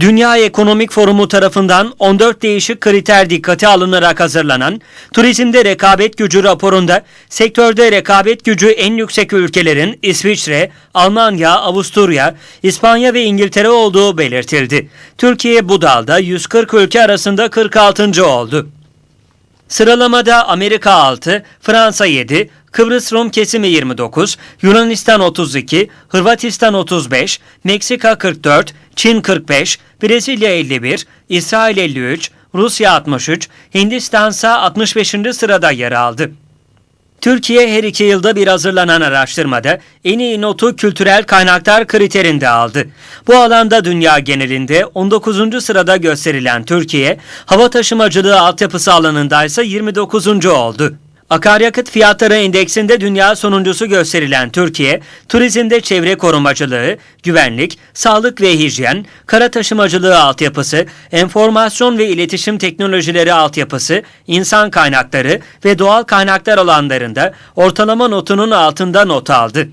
Dünya Ekonomik Forumu tarafından 14 değişik kriter dikkate alınarak hazırlanan Turizmde Rekabet Gücü raporunda sektörde rekabet gücü en yüksek ülkelerin İsviçre, Almanya, Avusturya, İspanya ve İngiltere olduğu belirtildi. Türkiye bu dalda 140 ülke arasında 46. oldu. Sıralamada Amerika 6, Fransa 7, Kıbrıs Rum kesimi 29, Yunanistan 32, Hırvatistan 35, Meksika 44, Çin 45, Brezilya 51, İsrail 53, Rusya 63, Hindistan ise 65. sırada yer aldı. Türkiye her iki yılda bir hazırlanan araştırmada en iyi notu kültürel kaynaklar kriterinde aldı. Bu alanda dünya genelinde 19. sırada gösterilen Türkiye, hava taşımacılığı altyapısı alanında ise 29. oldu. Akaryakıt fiyatları endeksinde dünya sonuncusu gösterilen Türkiye, turizmde çevre korumacılığı, güvenlik, sağlık ve hijyen, kara taşımacılığı altyapısı, enformasyon ve iletişim teknolojileri altyapısı, insan kaynakları ve doğal kaynaklar alanlarında ortalama notunun altında not aldı.